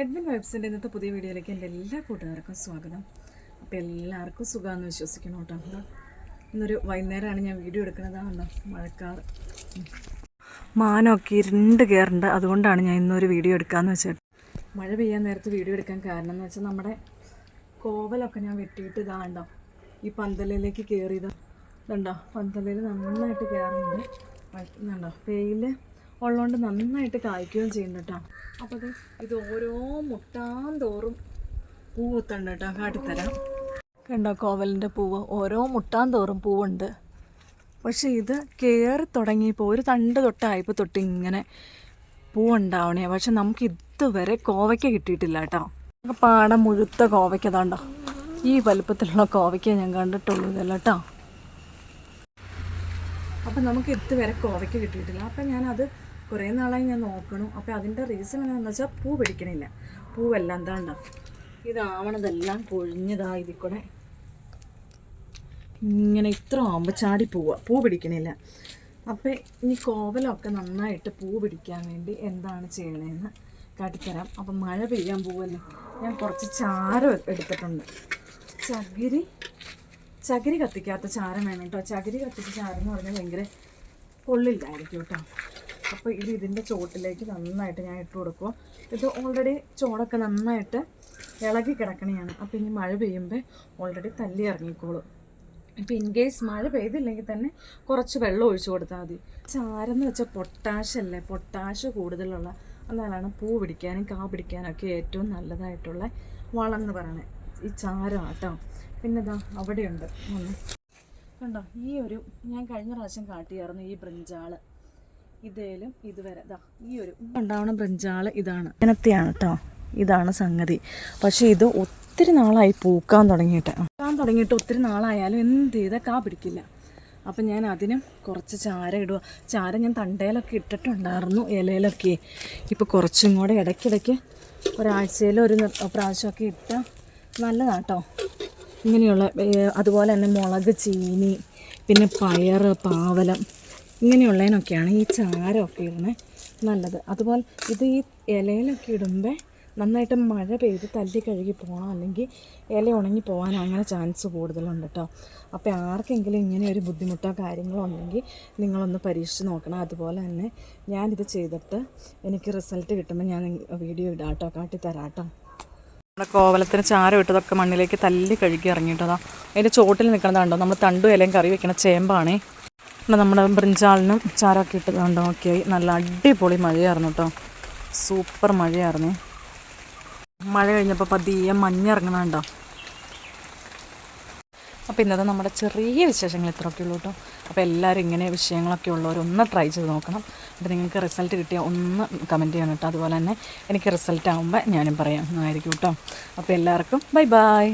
Edwin വൈബ്സിന്റെ ഇന്നത്തെ പുതിയ വീഡിയോയിലേക്ക് എന്റെ എല്ലാ കൂട്ടുകാർക്കും സ്വാഗതം. അപ്പോൾ എല്ലാവർക്കും സുഖമാണെന്ന് വിശ്വസിക്കുന്നു കേട്ടോ. ഇന്നൊരു വൈകുന്നേരമാണ് ഞാൻ വീഡിയോ എടുക്കുന്നതാണല്ലോ മഴക്കാർ. മാനമൊക്കെ ഇരുണ്ട് കയറുണ്ട്. അതുകൊണ്ടാണ് ഞാൻ ഇന്നൊരു വീഡിയോ എടുക്കാമെന്ന് വെച്ചാൽ മഴ പെയ്യാൻ നേരത്ത് വീഡിയോ എടുക്കാൻ കാരണം എന്ന് വെച്ചാൽ നമ്മുടെ കോവലൊക്കെ ഞാൻ വെട്ടിയിട്ട് ഇതാണ്ടോ ഈ പന്തലിലേക്ക് കയറിയത്. ഇതുണ്ടോ? പന്തലിൽ നന്നായിട്ട് കയറുന്നുണ്ട്. ഇതുണ്ടോ വെയിൽ ഉള്ളതുകൊണ്ട് നന്നായിട്ട് കായ്ക്കുകയും ചെയ്യുന്നു കേട്ടോ അപ്പോൾ ഇത് ഇത് ഓരോ മുട്ടാൻ തോറും പൂവത്തുണ്ട് കേട്ടോ കാട്ടിത്തരാം. കണ്ടോ കോവലിന്റെ പൂവ് ഓരോ മുട്ടാൻ തോറും പൂവുണ്ട്. പക്ഷേ ഇത് കയറി തുടങ്ങിയപ്പോൾ ഒരു തണ്ട് തൊട്ടായപ്പോൾ തൊട്ട് ഇങ്ങനെ പൂവുണ്ടാവണേ. പക്ഷെ നമുക്ക് ഇതുവരെ കോവയ്ക്ക കിട്ടിയിട്ടില്ല കേട്ടോ പാടം മുഴുത്ത കോവയ്ക്ക അതാണ്ടോ ഈ വലുപ്പത്തിലുള്ള കോവയ്ക്ക ഞാൻ കണ്ടിട്ടുള്ളൂ ഇതല്ല കേട്ടോ അപ്പം നമുക്ക് ഇതുവരെ കോവയ്ക്ക് കിട്ടിയിട്ടില്ല. അപ്പം ഞാനത് കുറേ നാളായി ഞാൻ നോക്കണം. അപ്പോൾ അതിന്റെ റീസൺ എന്താണെന്ന് വെച്ചാൽ പൂ പിടിക്കണില്ല. പൂവെല്ലാം എന്താണ്ടോ ഇതാവണതെല്ലാം കൊഴിഞ്ഞതാ ഇതിൽ കൂടെ ഇങ്ങനെ ഇത്ര ആകുമ്പോൾ ചാടി പോവുക പൂ പിടിക്കണില്ല. അപ്പോൾ ഇനി കോവലമൊക്കെ നന്നായിട്ട് പൂ പിടിക്കാൻ വേണ്ടി എന്താണ് ചെയ്യണതെന്ന് കാട്ടിത്തരാം. അപ്പം മഴ പെയ്യാൻ പോവല്ലോ. ഞാൻ കുറച്ച് ചാരം എടുത്തിട്ടുണ്ട്. ചകിരി ചകിരി കത്തിക്കാത്ത ചാരം വേണം കേട്ടോ. ചകിരി കത്തിച്ച ചാരം എന്ന് പറഞ്ഞാൽ ഭയങ്കര കൊള്ളില്ലായിരിക്കും കേട്ടോ. അപ്പോൾ ഇത് ഇതിന്റെ ചോട്ടിലേക്ക് നന്നായിട്ട് ഞാൻ ഇട്ട് കൊടുക്കും. ഇത് ഓൾറെഡി ചോടൊക്കെ നന്നായിട്ട് ഇളകി കിടക്കണയാണ്. അപ്പോൾ ഇനി മഴ പെയ്യുമ്പോൾ ഓൾറെഡി തല്ലി ഇറങ്ങിക്കോളും. ഇപ്പം ഇൻ കേസ് മഴ പെയ്തില്ലെങ്കിൽ തന്നെ കുറച്ച് വെള്ളം ഒഴിച്ചു കൊടുത്താൽ മതി. ചാരെന്ന് വെച്ചാൽ പൊട്ടാഷ് അല്ലേ? പൊട്ടാഷ് കൂടുതലുള്ള അതാണ് പൂ പിടിക്കാനും കാ പിടിക്കാനൊക്കെ ഏറ്റവും നല്ലതായിട്ടുള്ള വളം എന്ന് പറയണേ. ഈ ചാരം കേട്ടോ പിന്നെ ഇതാ അവിടെയുണ്ട്. കണ്ടോ? ഈ ഒരു ഞാൻ കഴിഞ്ഞ പ്രാവശ്യം കാട്ടിയായിരുന്നു ഈ ബ്രിഞ്ചാൾ ഇതേലും ഇതുവരെ. ഇതാ ഈ ഒരു ഉണ്ടാവണ ബ്രഞ്ചാൾ ഇതാണ്. ഇങ്ങനത്തെയാണ് കേട്ടോ ഇതാണ് സംഗതി. പക്ഷേ ഇത് ഒത്തിരി നാളായി പൂക്കാൻ തുടങ്ങിയിട്ട്. പൂക്കാൻ തുടങ്ങിയിട്ട് ഒത്തിരി നാളായാലും എന്ത് ചെയ്താൽ കാ പിടിക്കില്ല. അപ്പം ഞാൻ അതിനും കുറച്ച് ചാര ഇടുക ചാര ഞാൻ തണ്ടയിലൊക്കെ ഇട്ടിട്ടുണ്ടായിരുന്നു ഇലയിലൊക്കെ. ഇപ്പോൾ കുറച്ചും കൂടെ ഇടയ്ക്കിടയ്ക്ക് ഒരാഴ്ചയിൽ ഒരു പ്രാവശ്യമൊക്കെ ഇട്ട് നല്ലതാട്ടോ ഇങ്ങനെയുള്ള അതുപോലെ തന്നെ മുളക് ചീനി പിന്നെ പയർ പാവലം ഇങ്ങനെയുള്ളതിനൊക്കെയാണ് ഈ ചാരമൊക്കെ ഇടുന്നത് നല്ലത്. അതുപോലെ ഇത് ഈ ഇലയിലൊക്കെ ഇടുമ്പോൾ നന്നായിട്ട് മഴ പെയ്ത് തല്ലി കഴുകി പോകണം. അല്ലെങ്കിൽ ഇല ഉണങ്ങി പോകാൻ അങ്ങനെ ചാൻസ് കൂടുതലുണ്ട് കേട്ടോ അപ്പോൾ ആർക്കെങ്കിലും ഇങ്ങനെ ഒരു ബുദ്ധിമുട്ടോ കാര്യങ്ങളോ ഉണ്ടെങ്കിൽ നിങ്ങളൊന്ന് പരീക്ഷിച്ച് നോക്കണം. അതുപോലെ തന്നെ ഞാനിത് ചെയ്തിട്ട് എനിക്ക് റിസൾട്ട് കിട്ടുമ്പോൾ ഞാൻ വീഡിയോ ഇടാം കേട്ടോ കാട്ടിത്തരാം കേട്ടോ നമ്മുടെ കോവലത്തിന് ചാരം ഇട്ടതൊക്കെ മണ്ണിലേക്ക് തല്ലി കഴുകി ഇറങ്ങിയിട്ടതാ. അതിന്റെ ചോട്ടിൽ നിൽക്കണതുണ്ടോ നമ്മൾ തണ്ടും ഇലയും കറി വെക്കണ ചേമ്പാണേ. നമ്മുടെ ബ്രിഞ്ചാളിനും ചാരമൊക്കെ ഇട്ടതുണ്ടോ ഓക്കെ നല്ല അടിപൊളി മഴയായിരുന്നു കേട്ടോ. സൂപ്പർ മഴയായിരുന്നു. മഴ കഴിഞ്ഞപ്പോൾ പതിയെ മഞ്ഞിറങ്ങണുണ്ടോ അപ്പോൾ ഇന്നത്തെ നമ്മുടെ ചെറിയ വിശേഷങ്ങൾ ഇത്രയൊക്കെ ഉള്ളൂ കേട്ടോ. അപ്പോൾ എല്ലാവരും ഇങ്ങനെ വിഷയങ്ങളൊക്കെ ഉള്ളവർ ഒന്ന് ട്രൈ ചെയ്ത് നോക്കണം. എന്നിട്ട് നിങ്ങൾക്ക് റിസൾട്ട് കിട്ടിയാൽ ഒന്ന് കമന്റ് ചെയ്യണം കേട്ടോ. അതുപോലെ തന്നെ എനിക്ക് റിസൾട്ട് ആകുമ്പോൾ ഞാനും പറയാം. ആയിരിക്കും കേട്ടോ. അപ്പോൾ എല്ലാവർക്കും ബൈ ബൈ